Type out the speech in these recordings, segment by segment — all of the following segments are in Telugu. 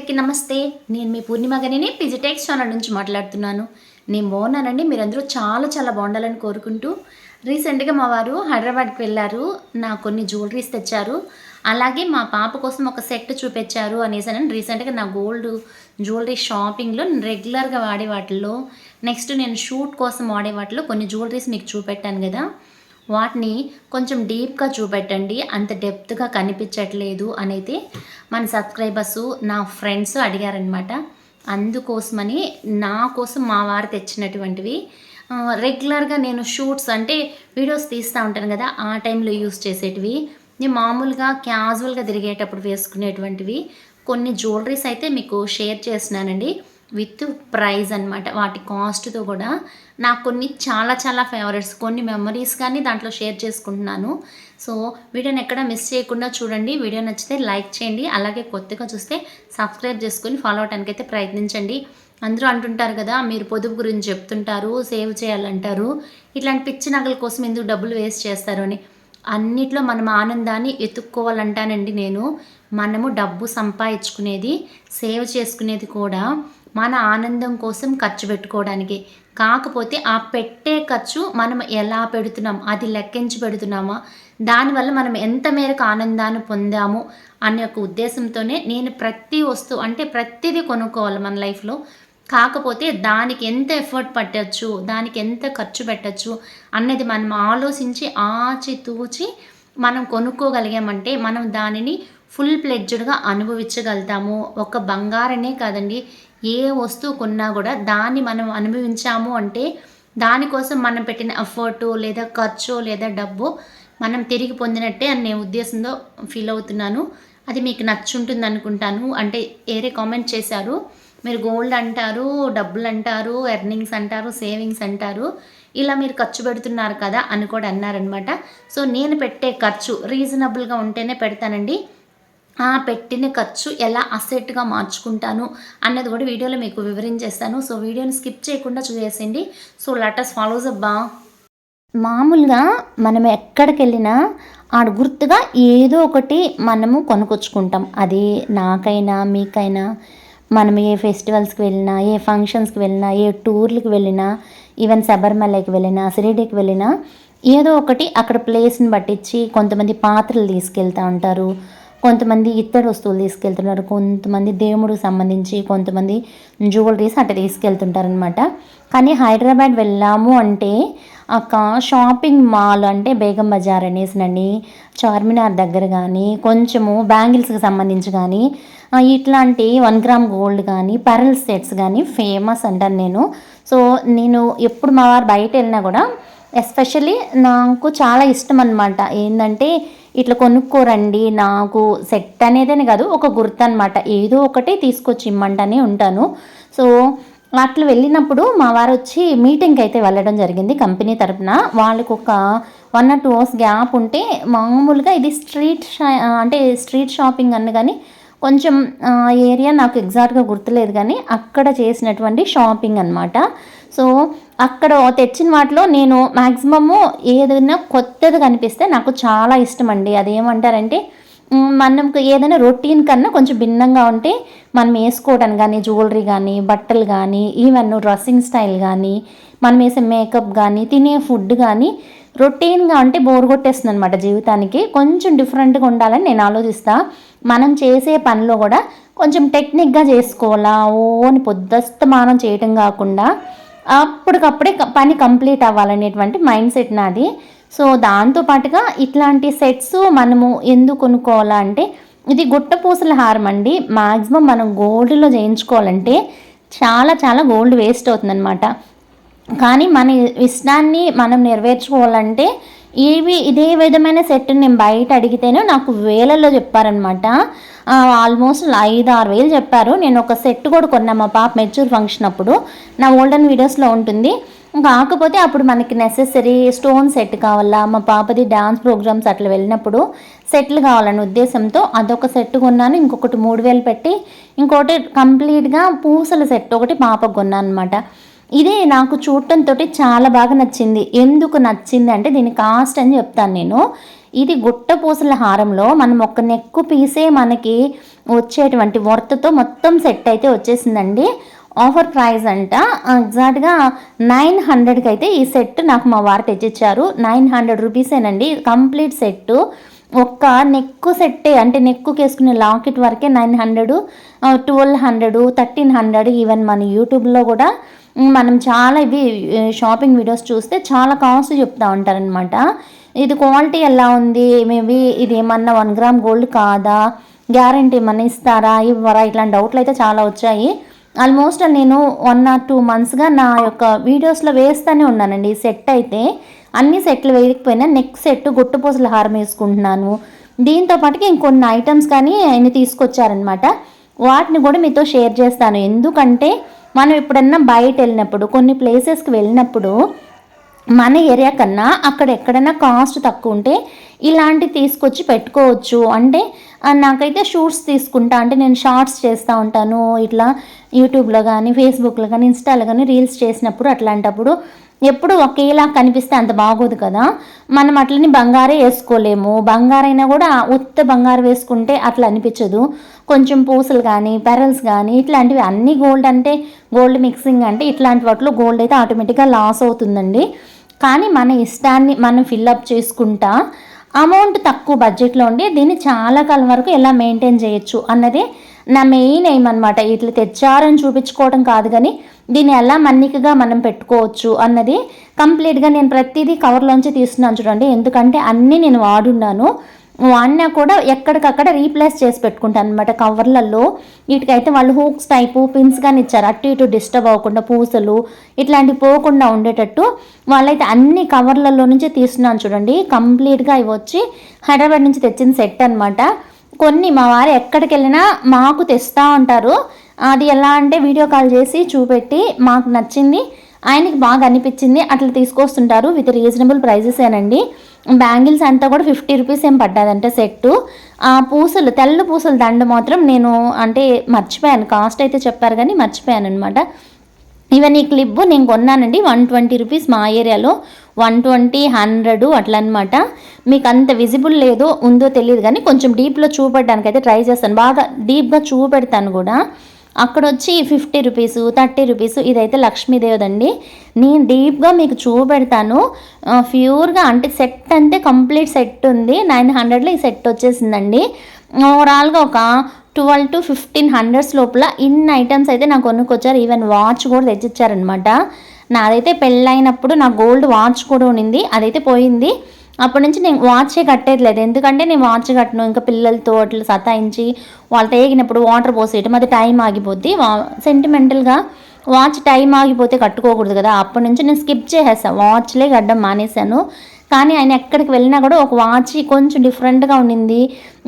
అందరికీ నమస్తే. నేను మీ పూర్ణిమ గనిని పిజిటెక్స్ ఛానల్ నుంచి మాట్లాడుతున్నాను. నేను బాగున్నానండి. మీరందరూ చాలా చాలా బాగుండాలని కోరుకుంటూ రీసెంట్గా మా వారు హైదరాబాద్కి వెళ్ళారు. నా కొన్ని జ్యువెలరీస్ తెచ్చారు. అలాగే మా పాప కోసం ఒక సెట్ చూపించారు అనేసి రీసెంట్గా నా గోల్డ్ జ్యువెలరీ షాపింగ్లో రెగ్యులర్గా వాడే వాటిల్లో నెక్స్ట్ నేను షూట్ కోసం వాడే వాటిలో కొన్ని జ్యువెలరీస్ మీకు చూపెట్టాను కదా. వాటిని కొంచెం డీప్గా చూపెట్టండి. అంత డెప్త్గా కనిపించట్లేదు అనేది మన సబ్స్క్రైబర్స్ నా ఫ్రెండ్స్ అడిగారనమాట అందుకోసమని నా కోసం మా వారు తెచ్చినటువంటివి. రెగ్యులర్గా నేను షూట్స్ అంటే వీడియోస్ తీస్తూ ఉంటాను కదా ఆ టైంలో యూస్ చేసేటివి. నేను మామూలుగా క్యాజువల్గా తిరిగేటప్పుడు వేసుకునేటువంటివి. కొన్ని జ్యువెలరీస్ అయితే మీకు షేర్ చేస్తున్నానండి. విత్ ప్రైజ్ అన్నమాట. వాటి కాస్ట్తో కూడా నాకు కొన్ని చాలా చాలా ఫేవరెట్స్ కొన్ని మెమరీస్ కానీ దాంట్లో షేర్ చేసుకుంటున్నాను. సో వీడియోని ఎక్కడ మిస్ చేయకుండా చూడండి. వీడియో నచ్చితే లైక్ చేయండి. అలాగే కొత్తగా చూస్తే సబ్స్క్రైబ్ చేసుకొని ఫాలో అవడానికి అయితే ప్రయత్నించండి. అందరూ అంటుంటారు కదా మీరు పొదుపు గురించి చెప్తుంటారు సేవ్ చేయాలంటారు. ఇట్లాంటి పిచ్చి నగల కోసం ఎందుకు డబ్బులు వేస్ట్ చేస్తారు అని. అన్నిట్లో మనం ఆనందాన్ని ఎత్తుక్కోవాలంటానండి నేను. మనము డబ్బు సంపాదించుకునేది సేవ్ చేసుకునేది కూడా. మన ఆనందం కోసం ఖర్చు పెట్టుకోవడానికి. కాకపోతే ఆ పెట్టే ఖర్చు మనం ఎలా పెడుతున్నాం? అది లెక్కించి పెడుతున్నామా? దానివల్ల మనం ఎంత మేరకు ఆనందాన్ని పొందాము అనే ఒక ఉద్దేశంతోనే నేను ప్రతి వస్తువు అంటే ప్రతిదీ కొనుక్కోవాలి మన లైఫ్లో. కాకపోతే దానికి ఎంత ఎఫర్ట్ పట్టచ్చు? దానికి ఎంత ఖర్చు పెట్టచ్చు? అన్నది మనం ఆలోచించి ఆచి తూచి మనం కొనుక్కోగలిగామంటే మనం దానిని ఫుల్ ప్లెడ్జ్డ్గా అనుభవించగలుగుతాము. ఒక బంగారనే కాదండి ఏ వస్తువు కొన్నా కూడా దాన్ని మనం అనుభవించాము అంటే దానికోసం మనం పెట్టిన ఎఫర్టు లేదా ఖర్చు లేదా డబ్బు మనం తిరిగి పొందినట్టే అని నేను ఉద్దేశంతో ఫీల్ అవుతున్నాను. అది మీకు నచ్చుంటుంది అనుకుంటాను. అంటే ఏరే కామెంట్ చేశారు. మీరు గోల్డ్ అంటారు డబ్బులు అంటారు ఎర్నింగ్స్ అంటారు సేవింగ్స్ అంటారు. ఇలా మీరు ఖర్చు పెడుతున్నారు కదా అని కూడా అన్నారనమాట సో నేను పెట్టే ఖర్చు రీజనబుల్గా ఉంటేనే పెడతానండి. పెట్టిన ఖర్చు ఎలా అసెట్గా మార్చుకుంటాను అన్నది కూడా వీడియోలో మీకు వివరించేస్తాను. సో వీడియోని స్కిప్ చేయకుండా చూసేయండి సో లెటర్స్ ఫాలోస్ అబ్బా మామూలుగా మనం ఎక్కడికి వెళ్ళినా ఆడ గుర్తుగా ఏదో ఒకటి మనము కొనుకొచ్చుకుంటాం అది నాకైనా మీకైనా మనం ఏ ఫెస్టివల్స్కి వెళ్ళినా ఏ ఫంక్షన్స్కి వెళ్ళినా ఏ టూర్లకు వెళ్ళినా ఈవెన్ శబరిమలకి వెళ్ళినా షిరిడీకి వెళ్ళినా ఏదో ఒకటి అక్కడ ప్లేస్ని పట్టించి కొంతమంది పాత్రలు తీసుకెళ్తూ ఉంటారు. కొంతమంది ఇత్తడి వస్తువులు తీసుకెళ్తున్నారు కొంతమంది దేవుడికి సంబంధించి కొంతమంది జ్యువెలరీస్ అట్లా తీసుకెళ్తుంటారనమాట కానీ హైదరాబాద్ వెళ్ళాము అంటే ఒక షాపింగ్ మాల్ అంటే బేగం బజార్ అనేసినండి చార్మినార్ దగ్గర కానీ కొంచెము బ్యాంగిల్స్కి సంబంధించి కానీ ఇట్లాంటి వన్ గ్రామ్ గోల్డ్ కానీ పెరల్ సెట్స్ కానీ ఫేమస్ అంటాను నేను. సో నేను ఎప్పుడు మా వారు బయట వెళ్ళినా కూడా ఎస్పెషల్లీ నాకు చాలా ఇష్టం అనమాట ఏంటంటే ఇట్లా కొనుక్కోరండి నాకు సెట్ అనేదని కాదు ఒక గుర్తు అనమాట ఏదో ఒకటి తీసుకొచ్చి ఇమ్మంటనే ఉంటాను. సో అట్లా వెళ్ళినప్పుడు మా వారు వచ్చి మీటింగ్కి అయితే వెళ్ళడం జరిగింది కంపెనీ తరపున. వాళ్ళకు ఒక one or two hours gap ఉంటే మామూలుగా ఇది స్ట్రీట్ షా అంటే స్ట్రీట్ షాపింగ్ అన్న కానీ కొంచెం ఏరియా నాకు ఎగ్జాక్ట్గా గుర్తులేదు కానీ అక్కడ చేసినటువంటి షాపింగ్ అనమాట సో అక్కడ తెచ్చిన వాటిలో నేను మ్యాక్సిమము ఏదైనా కొత్తది కనిపిస్తే నాకు చాలా ఇష్టం అండి అదేమంటారంటే ఏమంటారంటే మనకు ఏదైనా రొటీన్ కన్నా కొంచెం భిన్నంగా ఉంటే మనం వేసుకోవడం కానీ జ్యువెలరీ కానీ బట్టలు కానీ ఈవెన్ డ్రెస్సింగ్ స్టైల్ కానీ మనం వేసే మేకప్ కానీ తినే ఫుడ్ కానీ రొటీన్గా ఉంటే బోర్ కొట్టేస్తుంది అనమాట జీవితానికి. కొంచెం డిఫరెంట్గా ఉండాలని నేను ఆలోచిస్తా. మనం చేసే పనిలో కూడా కొంచెం టెక్నిక్గా చేసుకోవాలా? ఓని అని పొద్దుస్తమానం చేయటం కాకుండా అప్పటికప్పుడే పని కంప్లీట్ అవ్వాలనేటువంటి మైండ్ సెట్ నాది. సో దాంతో పాటుగా ఇట్లాంటి సెట్స్ మనము ఎందుకు కొనుక్కోవాలా అంటే ఇది గుట్టపూసల హారం అండి. మ్యాక్సిమం మనం గోల్డ్లో చేయించుకోవాలంటే చాలా చాలా గోల్డ్ వేస్ట్ అవుతుందన్నమాట. కానీ మన ఇష్టాన్ని మనం నెరవేర్చుకోవాలంటే ఇవి ఇదే విధమైన సెట్ నేను బయట అడిగితేనే నాకు వేలల్లో చెప్పారనమాట ఆల్మోస్ట్ ఐదు ఆరు వేలు చెప్పారు. నేను ఒక సెట్ కూడా కొన్నా. మా పాప మెచ్యూర్ ఫంక్షన్ అప్పుడు. నా ఓల్డెన్ వీడియోస్లో ఉంటుంది. కాకపోతే అప్పుడు మనకి నెసెసరీ స్టోన్ సెట్ కావాలా? మా పాపది డ్యాన్స్ ప్రోగ్రామ్స్ అట్లా వెళ్ళినప్పుడు సెట్లు కావాలనే ఉద్దేశంతో అదొక సెట్ కొన్నాను. ఇంకొకటి మూడు వేలు పెట్టి ఇంకోటి కంప్లీట్గా పూసల సెట్ ఒకటి పాపకు కొన్నాను అనమాట ఇది నాకు చూడటంతో చాలా బాగా నచ్చింది. ఎందుకు నచ్చింది అంటే దీని కాస్ట్ అని చెప్తాను నేను. ఇది గుట్ట పూసల హారంలో మనం ఒక నెక్కు పీసే మనకి వచ్చేటువంటి వర్త్తో మొత్తం సెట్ అయితే వచ్చేసిందండి. ఆఫర్ ప్రైస్ అంట. ఎగ్జాక్ట్గా నైన్ హండ్రెడ్కి అయితే ఈ సెట్ నాకు మా వారు తెచ్చిచ్చారు. నైన్ హండ్రెడ్ రూపీసేనండి. కంప్లీట్ సెట్ ఒక్క నెక్కు సెట్టే అంటే నెక్కుకి వేసుకునే లాకెట్ వరకే nine hundred twelve hundred thirteen hundred even మన యూట్యూబ్లో కూడా మనం చాలా ఇవి షాపింగ్ వీడియోస్ చూస్తే చాలా కాస్ట్ చెప్తా ఉంటారనమాట ఇది క్వాలిటీ ఎలా ఉంది? మేబీ ఇది ఏమన్నా వన్ గ్రామ్ గోల్డ్ కాదా? గ్యారంటీ ఏమన్నా ఇస్తారా? ఇవ్వరా? ఇట్లాంటి డౌట్లు అయితే చాలా వచ్చాయి. ఆల్మోస్ట్ నేను వన్ ఆర్ టూ మంత్స్గా నా యొక్క వీడియోస్లో వేస్తూనే ఉన్నానండి. సెట్ అయితే అన్ని సెట్లు వేయకపోయినా నెక్స్ట్ సెట్ గుట్టుపూసల హారం వేసుకుంటున్నాను. దీంతో పాటుకి ఇంకొన్ని ఐటమ్స్ కానీ ఆయన తీసుకొచ్చారనమాట వాటిని కూడా మీతో షేర్ చేస్తాను. ఎందుకంటే మనం ఎప్పుడన్నా బయట వెళ్ళినప్పుడు కొన్ని ప్లేసెస్కి వెళ్ళినప్పుడు మన ఏరియా కన్నా అక్కడ ఎక్కడైనా కాస్ట్ తక్కువ ఉంటే ఇలాంటి తీసుకొచ్చి పెట్టుకోవచ్చు. అంటే నాకైతే షూట్స్ తీసుకుంటా. అంటే నేను షార్ట్స్ చేస్తూ ఉంటాను. ఇట్లా యూట్యూబ్లో కానీ ఫేస్బుక్లో కానీ ఇన్స్టాలో కానీ రీల్స్ చేసినప్పుడు అట్లాంటప్పుడు ఎప్పుడు ఒకేలా కనిపిస్తే అంత బాగోదు కదా. మనం అట్లని బంగారే వేసుకోలేము. బంగారైనా కూడా ఉత్త బంగారు వేసుకుంటే అట్లా అనిపించదు. కొంచెం పూసలు కానీ పెరల్స్ కానీ ఇట్లాంటివి అన్నీ గోల్డ్ అంటే గోల్డ్ మిక్సింగ్ అంటే ఇట్లాంటి వాటిలో గోల్డ్ అయితే ఆటోమేటిక్గా లాస్ అవుతుందండి. కానీ మన ఇష్టాన్ని మనం ఫిల్అప్ చేసుకుంటా అమౌంట్ తక్కువ బడ్జెట్లో ఉండి దీన్ని చాలా కాలం వరకు ఎలా మెయింటైన్ చేయొచ్చు అన్నది నా మెయిన్ ఎయిమ్ అనమాట ఇట్లా తెచ్చారని చూపించుకోవడం కాదు కానీ దీన్ని ఎలా మన్నికగా మనం పెట్టుకోవచ్చు అన్నది. కంప్లీట్గా నేను ప్రతిదీ కవర్లోంచి తీస్తున్నాను చూడండి. ఎందుకంటే అన్నీ నేను వాడున్నాను. వాడినా కూడా ఎక్కడికక్కడ రీప్లేస్ చేసి పెట్టుకుంటాను అనమాట కవర్లలో. వీటికైతే వాళ్ళు హూక్స్ టైపు పిన్స్ కానీ ఇచ్చారు. అటు ఇటు డిస్టర్బ్ అవ్వకుండా పూసలు ఇట్లాంటివి పోకుండా ఉండేటట్టు వాళ్ళైతే అన్ని కవర్లలో నుంచి తీస్తున్నాను చూడండి. కంప్లీట్గా ఇవి వచ్చి హైదరాబాద్ నుంచి తెచ్చిన సెట్ అనమాట కొన్ని మా వారు ఎక్కడికి వెళ్ళినా మాకు తెస్తూ ఉంటారు. అది ఎలా అంటే వీడియో కాల్ చేసి చూపెట్టి మాకు నచ్చింది. ఆయనకి బాగా అనిపించింది. అట్లా తీసుకొస్తుంటారు విత్ రీజనబుల్ ప్రైజెసేనండి బ్యాంగిల్స్ అంతా కూడా ఫిఫ్టీ రూపీస్ ఏం పడ్డదంటే సెట్టు. ఆ పూసలు తెల్ల పూసలు దండ మాత్రం నేను అంటే మర్చిపోయాను. కాస్ట్ అయితే చెప్పారు కానీ మర్చిపోయాను అనమాట ఈవెన్ ఈ క్లిప్ నేను కొన్నానండి. వన్ ట్వంటీ రూపీస్ మా ఏరియాలో. వన్ ట్వంటీ హండ్రెడ్ అట్లా అనమాట మీకు అంత విజిబుల్ లేదో ఉందో తెలియదు కానీ కొంచెం డీప్లో చూపెట్టడానికి అయితే ట్రై చేస్తాను. బాగా డీప్గా చూపెడతాను కూడా. అక్కడ వచ్చి ఫిఫ్టీ రూపీస్ థర్టీ రూపీస్ ఇదైతే లక్ష్మీదేవదండి. నేను డీప్గా మీకు చూపెడతాను. ప్యూర్గా అంటే సెట్ అంటే కంప్లీట్ సెట్ ఉంది. నైన్ హండ్రెడ్లో ఈ సెట్ వచ్చేసిందండి. ఓవరాల్గా ఒక ట్వెల్వ్ టు ఫిఫ్టీన్ హండ్రెడ్స్ లోపల ఇన్ని ఐటమ్స్ అయితే నాకు కొనుక్కొచ్చారు. ఈవెన్ వాచ్ కూడా తెచ్చిచ్చారనమాట నాదైతే పెళ్ళైనప్పుడు నా గోల్డ్ వాచ్ కూడా ఉన్నింది. అదైతే పోయింది. అప్పటి నుంచి నేను వాచే కట్టేది ఎందుకంటే నేను వాచ్ కట్టను. ఇంకా పిల్లలతో అట్లా సతాయించి వాళ్ళు తేగినప్పుడు వాటర్ పోసేయటం. అది టైం ఆగిపోద్ది. సెంటిమెంటల్గా వాచ్ టైం ఆగిపోతే కట్టుకోకూడదు కదా. అప్పటి నుంచి నేను స్కిప్ చేసేస్తాను వాచ్లే కట్టడం మానేశాను. కానీ ఆయన ఎక్కడికి వెళ్ళినా కూడా ఒక వాచ్ కొంచెం డిఫరెంట్గా ఉండింది.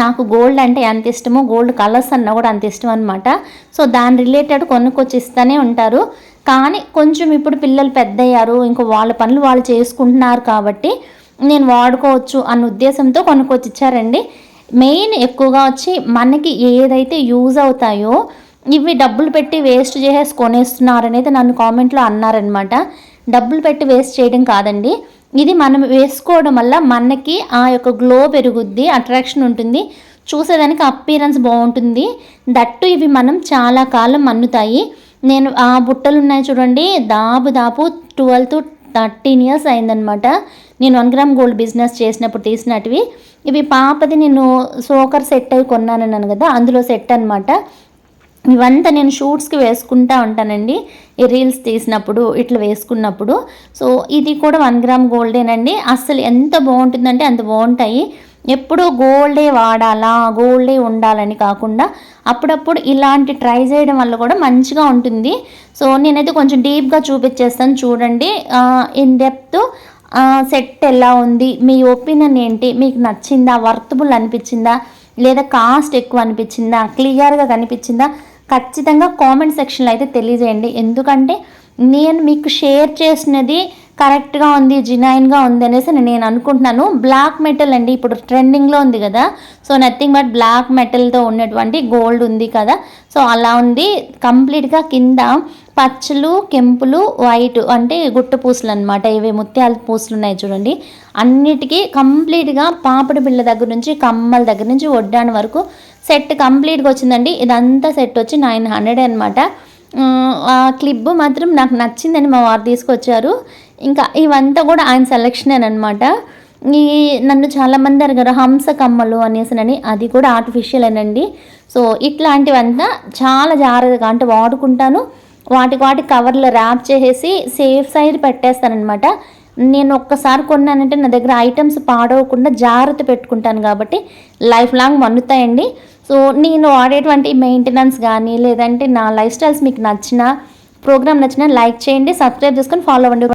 నాకు గోల్డ్ అంటే ఎంత ఇష్టమో గోల్డ్ కలర్స్ అన్నా కూడా అంత ఇష్టం అనమాట సో దాని రిలేటెడ్ కొనుక్కొచ్చి ఇస్తూనే ఉంటారు. కానీ కొంచెం ఇప్పుడు పిల్లలు పెద్దయ్యారు. ఇంకో వాళ్ళ పనులు వాళ్ళు చేసుకుంటున్నారు కాబట్టి నేను వాడుకోవచ్చు అన్న ఉద్దేశంతో కొనుక్కొచ్చి ఇచ్చారండి. మెయిన్ ఎక్కువగా వచ్చి మనకి ఏదైతే యూజ్ అవుతాయో ఇవి డబ్బులు పెట్టి వేస్ట్ చేసేసి కొనేస్తున్నారు అనేది నన్ను కామెంట్లో అన్నారనమాట డబ్బులు పెట్టి వేస్ట్ చేయడం కాదండి. ఇది మనం వేసుకోవడం వల్ల మనకి ఆ యొక్క గ్లో పెరుగుద్ది అట్రాక్షన్ ఉంటుంది. చూసేదానికి అపీరెన్స్ బాగుంటుంది. దట్టు ఇవి మనం చాలా కాలం మన్నుతాయి. నేను ఆ బుట్టలు ఉన్నాయి చూడండి దాపు దాపు ట్వెల్వ్ టు థర్టీన్ ఇయర్స్ అయిందనమాట. నేను వన్ గ్రామ్ గోల్డ్ బిజినెస్ చేసినప్పుడు తీసినటివి. ఇవి పాపది నేను సోకర్ సెట్ అయి కొన్నానన్నాను కదా అందులో సెట్ అనమాట ఇవంతా నేను షూట్స్కి వేసుకుంటా ఉంటానండి ఈ రీల్స్ తీసినప్పుడు ఇట్లా వేసుకున్నప్పుడు. సో ఇది కూడా వన్ గ్రామ్ గోల్డేనండి. అస్సలు ఎంత బాగుంటుందంటే అంత బాగుంటాయి. ఎప్పుడూ గోల్డే వాడాలా? గోల్డే ఉండాలని కాకుండా అప్పుడప్పుడు ఇలాంటి ట్రై చేయడం వల్ల కూడా మంచిగా ఉంటుంది. సో నేనైతే కొంచెం డీప్గా చూపించేస్తాను చూడండి. ఇన్ డెప్త్ సెట్ ఎలా ఉంది? మీ ఒపీనియన్ ఏంటి? మీకు నచ్చిందా? వర్తబుల్ అనిపించిందా? లేదా కాస్ట్ ఎక్కువ అనిపించిందా? క్లియర్గా కనిపించిందా? ఖచ్చితంగా కామెంట్ సెక్షన్లో అయితే తెలియజేయండి. ఎందుకంటే నేను మీకు షేర్ చేసినది కరెక్ట్గా ఉంది జినైన్గా ఉంది అనేసి నేను అనుకుంటున్నాను. బ్లాక్ మెటల్ అండి ఇప్పుడు ట్రెండింగ్లో ఉంది కదా. సో నథింగ్ బట్ బ్లాక్ మెటల్తో ఉన్నటువంటి గోల్డ్ ఉంది కదా. సో అలా ఉంది. కంప్లీట్గా కింద పచ్చలు కెంపులు వైట్ అంటే గుట్ట పూసలు అనమాట ఇవి ముత్యాల పూసలు ఉన్నాయి చూడండి. అన్నిటికీ కంప్లీట్గా పాపడి బిళ్ళ దగ్గర నుంచి కమ్మల దగ్గర నుంచి వడ్డాని వరకు సెట్ కంప్లీట్గా వచ్చిందండి. ఇదంతా సెట్ వచ్చి నైన్ హండ్రెడ్ అనమాట ఆ క్లిప్ మాత్రం నాకు నచ్చిందని మా వారు తీసుకొచ్చారు. ఇంకా ఇవంతా కూడా ఆయన సెలెక్షన్ అనమాట ఈ నన్ను చాలామంది అడిగారు హంస కమ్మలు అనేసినని అది కూడా ఆర్టిఫిషియల్ అనండి. సో ఇట్లాంటివంతా చాలా జాగ్రత్తగా అంటే వాడుకుంటాను. వాటికి వాటి కవర్లో ర్యాప్ చేసేసి సేఫ్ సైడ్ పెట్టేస్తానమాట నేను ఒక్కసారి కొన్నానంటే నా దగ్గర ఐటమ్స్ పాడవకుండా జాగ్రత్త పెట్టుకుంటాను కాబట్టి లైఫ్ లాంగ్ మన్నుతాయండి సో నేను వాడేటువంటి మెయింటెనెన్స్ కానీ లేదంటే నా లైఫ్ స్టైల్స్ మీకు నచ్చిన ప్రోగ్రామ్ నచ్చిన లైక్ చేయండి సబ్స్క్రైబ్ చేసుకొని ఫాలో అవ్వండి.